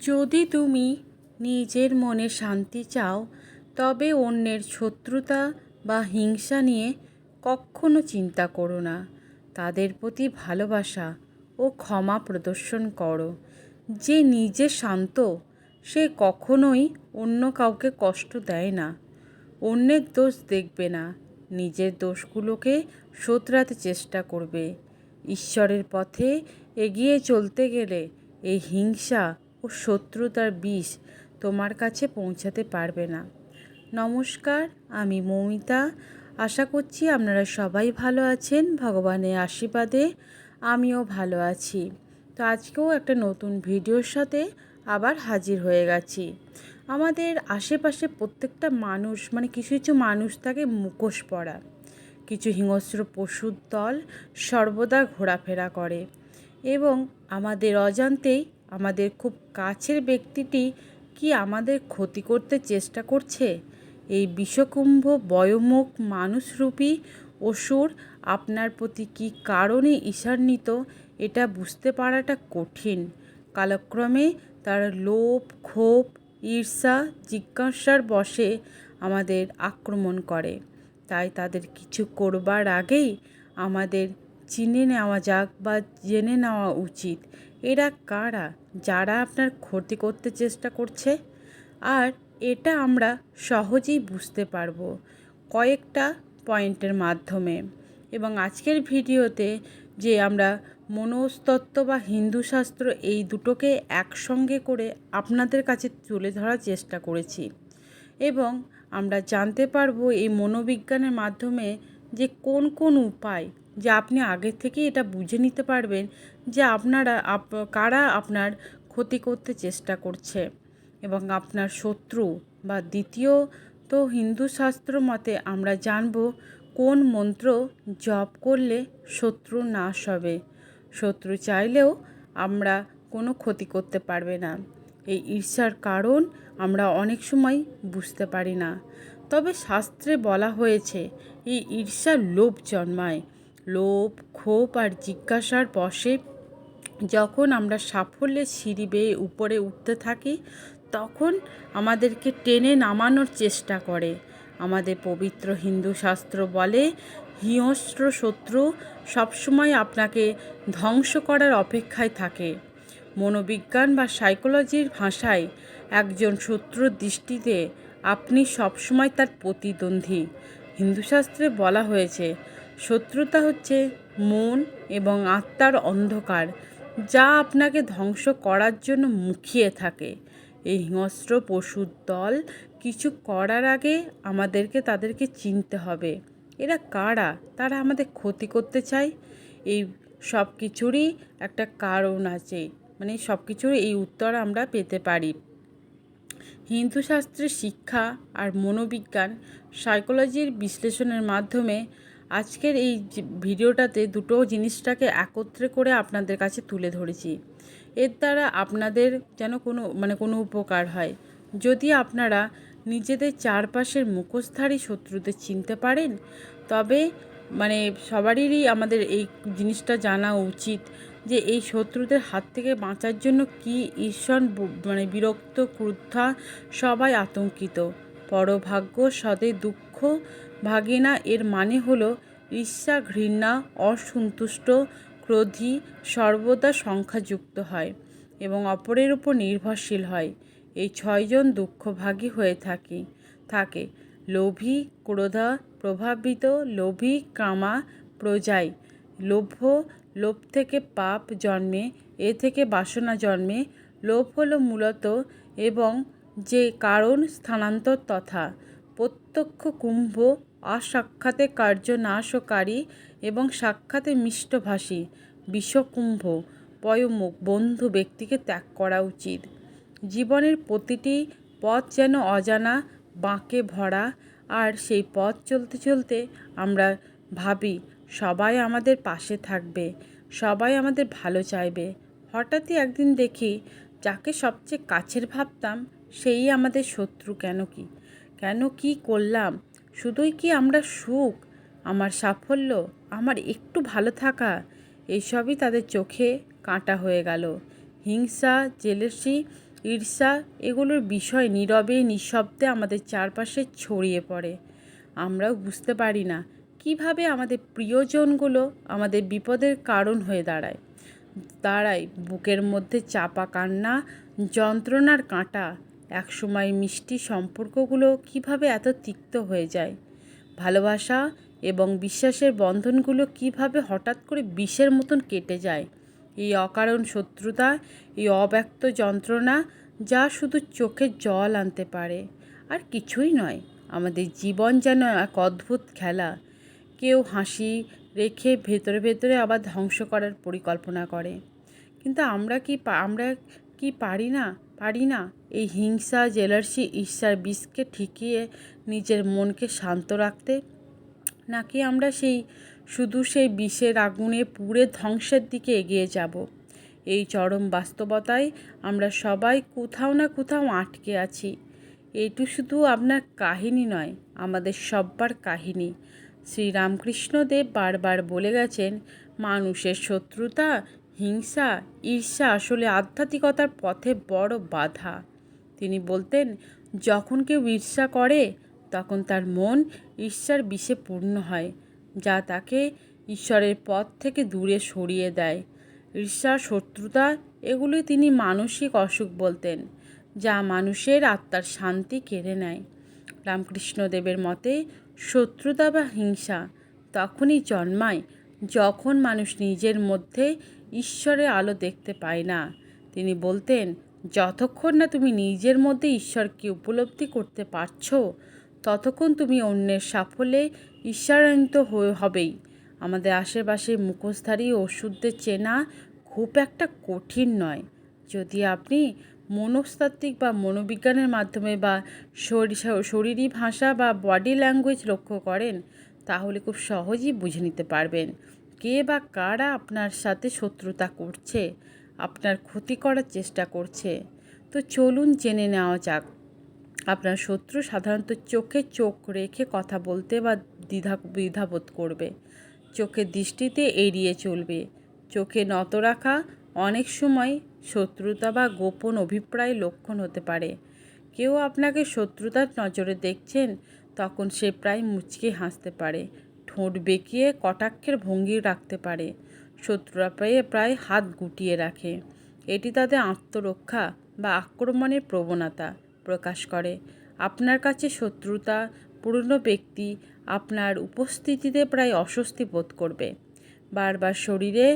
যদি তুমি নিজের মনে শান্তি চাও, তবে অন্যের শত্রুতা বা হিংসা নিয়ে কখনো চিন্তা করো না। তাদের প্রতি ভালোবাসা ও ক্ষমা প্রদর্শন করো। যে নিজে শান্ত, সে কখনোই অন্য কাউকে কষ্ট দেয় না। অন্যের দোষ দেখবে না, নিজের দোষগুলোকে শোধরাতে চেষ্টা করবে। ঈশ্বরের পথে এগিয়ে চলতে গেলে এই হিংসা ও শত্রুতার বিষ তোমার কাছে পৌঁছাতে পারবে না। নমস্কার, আমি মৌমিতা। আশা করছি আপনারা সবাই ভালো আছেন। ভগবানের আশীর্বাদে আমিও ভালো আছি। তো আজকেও একটা নতুন ভিডিওর সাথে আবার হাজির হয়ে গেছি। আমাদের আশেপাশে প্রত্যেকটা মানুষ মানে কিছু কিছু মানুষ থাকে মুখোশ পরা। কিছু হিংস্র পশুর দল সর্বদা ঘোরাফেরা করে। এবং আমাদের অজান্তেই আমাদের খুব কাছের ব্যক্তিটি কি আমাদের ক্ষতি করতে চেষ্টা করছে? এই বিষকুম্ভ বয়মুখ মানুষরূপী অসুর আপনার প্রতি কী কারণে ঈশান্বিত এটা বুঝতে পারাটা কঠিন। কালক্রমে তার লোভ, ক্ষোভ, ঈর্ষা, জিজ্ঞাসার বশে আমাদের আক্রমণ করে। তাই তাদের কিছু করবার আগেই আমাদের চিনে নেওয়া যাক বা জেনে নেওয়া উচিত। এরা কারা? যারা আপনার ক্ষতি করতে চেষ্টা করছে? আর এটা আমরা সহজেই বুঝতে পারব কয়েকটা পয়েন্টের মাধ্যমে। এবং আজকের ভিডিওতে যে আমরা মনস্তত্ত্ব বা হিন্দু শাস্ত্র এই দুটোকে একসঙ্গে করে আপনাদের কাছে তুলে ধরার চেষ্টা করেছি। এবং আমরা জানতে পারব এই মনোবিজ্ঞানের মাধ্যমে যে কোন কোন উপায় যে আপনি আগের থেকে এটা বুঝে নিতে পারবেন যে আপনারা আপ, কারা আপনার ক্ষতি করতে চেষ্টা করছে এবং আপনার শত্রু বা দ্বিতীয় তো হিন্দু শাস্ত্র মতে আমরা জানব কোন মন্ত্র জপ করলে শত্রু নাশ হবে। শত্রু চাইলেও আমরা কোনো ক্ষতি করতে পারবে না। এই ঈর্ষার কারণ আমরা অনেক সময় বুঝতে পারি না। তবে শাস্ত্রে বলা হয়েছে, এই ঈর্ষার লোভ জন্মায়। লোভ, ক্ষোভ আর জিজ্ঞাসার বসে যখন আমরা সাফল্যের সিঁড়ি বেয়ে উপরে উঠতে থাকি, তখন আমাদেরকে টেনে নামানোর চেষ্টা করে। আমাদের পবিত্র হিন্দু শাস্ত্র বলে, হিংস্র শত্রু সবসময় আপনাকে ধ্বংস করার অপেক্ষায় থাকে। মনোবিজ্ঞান বা সাইকোলজির ভাষায় একজন শত্রুর দৃষ্টিতে আপনি সবসময় তার প্রতিদ্বন্দ্বী। হিন্দুশাস্ত্রে বলা হয়েছে শত্রুতা হচ্ছে মন এবং আত্মার অন্ধকার, যা আপনাকে ধ্বংস করার জন্য মুখিয়ে থাকে। এই হিংস্র পশুর দল কিছু করার আগে আমাদেরকে তাদেরকে চিনতে হবে। এরা কারা? তারা আমাদের ক্ষতি করতে চায়। এই সব কিছুরই একটা কারণ আছে। মানে সব কিছুর এই উত্তর আমরা পেতে পারি। হিন্দু শাস্ত্রের শিক্ষা আর মনোবিজ্ঞান সাইকোলজির বিশ্লেষণের মাধ্যমে আজকের এই ভিডিওটাতে দুটো জিনিসটাকে একত্রে করে আপনাদের কাছে তুলে ধরেছি। এর দ্বারা আপনাদের যেন কোনো মানে কোনো উপকার হয়। যদি আপনারা নিজেদের চারপাশের মুখোশধারী শত্রুদের চিনতে পারেন, তবে মানে সবারই আমাদের এই জিনিসটা জানা উচিত যে এই শত্রুদের হাত থেকে বাঁচার জন্য কি ঈশ্বর মানে বিরক্ত, ক্রুদ্ধা সবাই আতঙ্কিত। পরভাগ্য সদে দুঃখ। ভাগিনা এর মানে হলো ঈর্ষা, ঘৃণা, অসন্তুষ্ট, ক্রোধী, সর্বদা সংখ্যাযুক্ত হয় এবং অপরের উপর নির্ভরশীল হয়। এই ছয়জন দুঃখভাগী হয়ে থাকি, থাকে। লোভী, ক্রোধা, প্রভাবিত, লোভী, কামা, প্রজাই। লোভ লোভ থেকে পাপ জন্মে, এ থেকে বাসনা জন্মে। লোভ হলো মূলত এবং যে কারণ স্থানান্তর তথা প্রত্যক্ষ কুম্ভ অসাক্ষাতে কার্যনাশকারী এবং সাক্ষাতে মিষ্টভাষী বিষকুম্ভ পয়মুখ বন্ধু ব্যক্তিকে ত্যাগ করা উচিত। জীবনের প্রতিটি পথ যেন অজানা, বাঁকে ভরা, আর সেই পথ চলতে চলতে আমরা ভাবি, সবাই আমাদের পাশে থাকবে, সবাই আমাদের ভালো চাইবে। হঠাৎই একদিন দেখি, যাকে সবচেয়ে কাছের ভাবতাম সেই আমাদের শত্রু কেন কি? কেন কি করলাম? শুধুই কি আমরা সুখ? আমার সাফল্য? আমার একটু ভালো থাকা? এইসবই তাদের চোখে কাঁটা হয়ে গেল। হিংসা, জেলেসি, ঈর্ষা এগুলোর বিষয় নীরবে, নিঃশব্দে আমাদের চারপাশে ছড়িয়ে পড়ে। আমরাও বুঝতে পারি না কীভাবে আমাদের প্রিয়জনগুলো আমাদের বিপদের কারণ হয়ে দাঁড়ায়। দাঁড়ায় বুকের মধ্যে চাপা কান্না, যন্ত্রণার কাঁটা। একসময় মিষ্টি সম্পর্কগুলো কীভাবে এত তিক্ত হয়ে যায়? ভালোবাসা এবং বিশ্বাসের বন্ধনগুলো কীভাবে হঠাৎ করে বিষের মতন কেটে যায়? এই অকারণ শত্রুতা, এই অব্যক্ত যন্ত্রণা যা শুধু চোখে জল আনতে পারে, আর কিছুই নয়, আমাদের জীবন যেন এক অদ্ভুত খেলা। কেউ হাসি রেখে ভেতরে ভেতরে আবার ধ্বংস করার পরিকল্পনা করে। কিন্তু আমরা কি আমরা কি পারি না? পারি না। এই হিংসা, জেলার্সি, ঈর্ষার বিষকে ঠিকিয়ে নিজের মনকে শান্ত রাখতে। নাকি আমরা সেই, শুধু সেই বিষের আগুনে পুড়ে ধ্বংসের দিকে এগিয়ে যাব? এই চরম বাস্তবতায় আমরা সবাই কোথাও না কোথাও আটকে আছি। এইটু শুধু আপনার কাহিনী নয়, আমাদের সব্বার কাহিনী। শ্রীরামকৃষ্ণদেব বারবার বলে গেছেন, মানুষের শত্রুতা হিংসা, ঈর্ষা আসলে আধ্যাত্মিকতার পথে বড় বাধা। তিনি বলতেন, যখন কেউ ঈর্ষা করে, তখন তার মন ঈর্ষার বিষে পূর্ণ হয়, যা তাকে ঈশ্বরের পথ থেকে দূরে সরিয়ে দেয়। ঈর্ষা, শত্রুতা এগুলি তিনি মানসিক অসুখ বলতেন, যা মানুষের আত্মার শান্তি কেড়ে নেয়। রামকৃষ্ণদেবের মতে, শত্রুতা বা হিংসা তখনই জন্মায় যখন মানুষ নিজের মধ্যে ঈশ্বরের আলো দেখতে পায় না, তিনি বলতেন, যতক্ষণ না তুমি নিজের মধ্যে ঈশ্বরকে উপলব্ধি করতে পারছ, ততক্ষণ তুমি অন্যের সাফল্যে ঈশ্বরায়িত হবেই। আমাদের আশেপাশে মুখোশধারী ওষুধদের চেনা খুব একটা কঠিন নয়। যদি আপনি মনস্তাত্ত্বিক বা মনোবিজ্ঞানের মাধ্যমে বা শরীর, শরীরী ভাষা বা বডি ল্যাঙ্গুয়েজ লক্ষ্য করেন তাহলে খুব সহজেই বুঝে নিতে পারবেন কে বা কারা আপনার সাথে শত্রুতা করছে, আপনার ক্ষতি করার চেষ্টা করছে। তো চলুন জেনে নেওয়া যাক। আপনার শত্রু সাধারণত চোখে চোখ রেখে কথা বলতে বা দ্বিধা দ্বিধাবোধ করবে। চোখের দৃষ্টিতে এড়িয়ে চলবে। চোখে নত রাখা অনেক সময় শত্রুতা বা গোপন অভিপ্রায় লক্ষণ হতে পারে। কেউ আপনাকে শত্রুতার নজরে দেখছেন তখন সে প্রায় মুচকে হাসতে পারে, ঠোঁট বেঁকিয়ে কটাক্ষের ভঙ্গি রাখতে পারে, শত্রুরা প্রায় প্রায় হাত গুটিয়ে রাখে। এটি তাদের আত্মরক্ষা বা আক্রমণের প্রবণতা প্রকাশ করে। আপনার কাছে শত্রুতা, পুরনো ব্যক্তি আপনার উপস্থিতিতে প্রায় অস্বস্তি বোধ করবে। বারবার শরীরে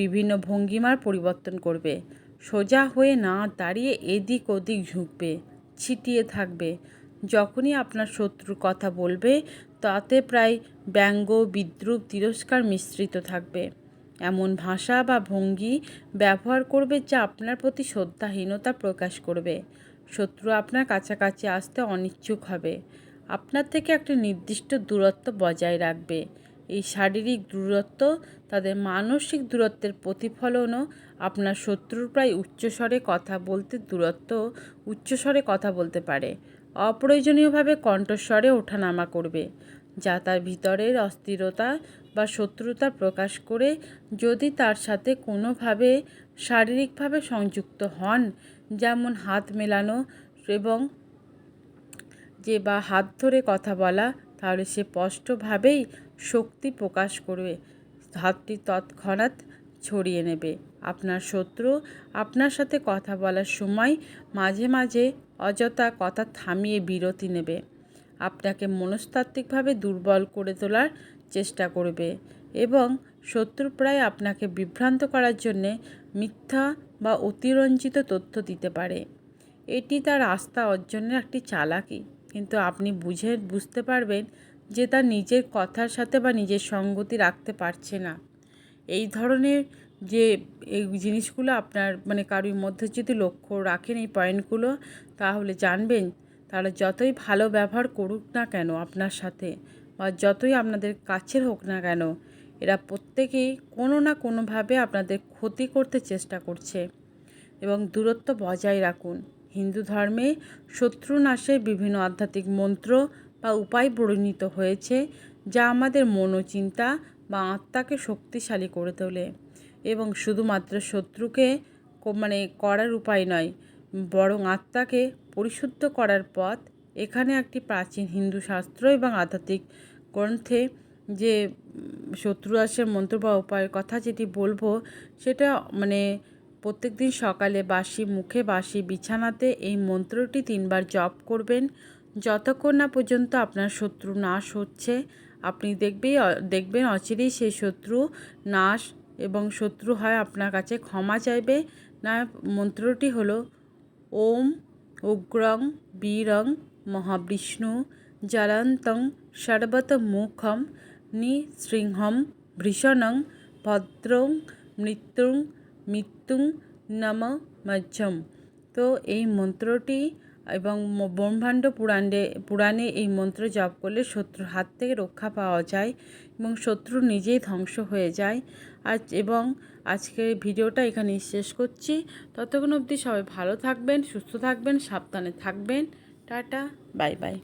বিভিন্ন ভঙ্গিমার পরিবর্তন করবে। সোজা হয়ে না দাঁড়িয়ে এদিক ওদিক ঝুঁকবে, ছিটিয়ে থাকবে। যখনই আপনার শত্রুর কথা বলবে, তাতে প্রায় ব্যঙ্গ, বিদ্রুপ, তিরস্কার মিশ্রিত থাকবে। এমন ভাষা বা ভঙ্গি ব্যবহার করবে যা আপনার প্রতি শ্রদ্ধাহীনতা প্রকাশ করবে। শত্রু আপনার কাছাকাছি আসতে অনিচ্ছুক হবে। আপনার থেকে একটা নির্দিষ্ট দূরত্ব বজায় রাখবে। এই শারীরিক দূরত্ব, তাদের মানসিক দূরত্বের প্রতিফলনও আপনার শত্রুর প্রায় উচ্চস্বরে কথা বলতে দূরত্ব, উচ্চস্বরে কথা বলতে পারে। অপ্রয়োজনীয়ভাবে কণ্ঠস্বরে ওঠানামা করবে, যা তার ভিতরের অস্থিরতা বা শত্রুতা প্রকাশ করে যদি তার সাথে কোনোভাবে, শারীরিকভাবে সংযুক্ত হন, যেমন হাত মেলানো এবং যে বা হাত ধরে কথা বলা, তাহলে সে স্পষ্টভাবেই শক্তি প্রকাশ করবে। হাতটি তৎক্ষণাৎ ছড়িয়ে নেবে। আপনার শত্রু, আপনার সাথে কথা বলার সময় মাঝে মাঝে অযথা কথা থামিয়ে বিরতি নেবে। আপনাকে মনস্তাত্ত্বিকভাবে দুর্বল করে তোলার চেষ্টা করবে এবং শত্রু প্রায় আপনাকে বিভ্রান্ত করার জন্যে মিথ্যা বা অতিরঞ্জিত তথ্য দিতে পারে। এটি তার আস্থা অর্জনের একটি চালাকি। কিন্তু আপনি বুঝে, বুঝতে পারবেন যে তার নিজের কথার সাথে বা নিজের সঙ্গতি রাখতে পারছে না। এই ধরনের যে এই জিনিসগুলো আপনার মানে কারোর মধ্যে যদি লক্ষ্য রাখেন এই পয়েন্টগুলো, তাহলে জানবেন তারা যতই ভালো ব্যবহার করুক না কেন আপনার সাথে বা যতই আপনাদের কাছের হোক না কেন, এরা প্রত্যেকেই কোনো না কোনোভাবে আপনাদের ক্ষতি করতে চেষ্টা করছে। এবং দূরত্ব বজায় রাখুন। হিন্দু ধর্মে শত্রু নাশের বিভিন্ন আধ্যাত্মিক মন্ত্র বা উপায় পরিণত হয়েছে, যা আমাদের মনোচিন্তা বা আত্মাকে শক্তিশালী করে তোলে। এবং শুধুমাত্র শত্রুকে মানে করার উপায় নয় বরং আত্মাকে পরিশুদ্ধ করার পথ। এখানে একটি প্রাচীন হিন্দু শাস্ত্র এবং আধ্যাত্মিক গ্রন্থে যে উম, শত্রুরাশের মন্ত্র বা উপায়ের কথা যেটি বলব সেটা মানে প্রত্যেক দিন সকালে বাসি মুখে বাসি বিছানাতে এই মন্ত্রটি তিনবার জপ করবেন। যতক্ষণ না পর্যন্ত আপনার শত্রু নাশ হচ্ছে আপনি দেখবেই দেখবেন অচিরেই সেই শত্রু নাশ এবং শত্রু হয় আপনার কাছে, ক্ষমা চাইবে। না মন্ত্রটি হলো, ওম উগ্রং বীরং মহাবিষ্ণু জলন্তং সর্বতমুখম নিসৃংহম ভীষণং ভদ্রং মৃত্যুং মৃত্যুং নম মজ্জম। তো এই মন্ত্রটি এবং ব্রহ্মাণ্ড পুরাণে পুরাণে এই মন্ত্র জপ করলে শত্রুর হাত থেকে রক্ষা পাওয়া যায় এবং শত্রু নিজেই ধ্বংস হয়ে যায়। আজ এবং আজকের ভিডিওটা এখানেই শেষ করছি। ততক্ষণ অবধি সবাই ভালো থাকবেন, সুস্থ থাকবেন, সাবধানে থাকবেন। Tata, bye bye.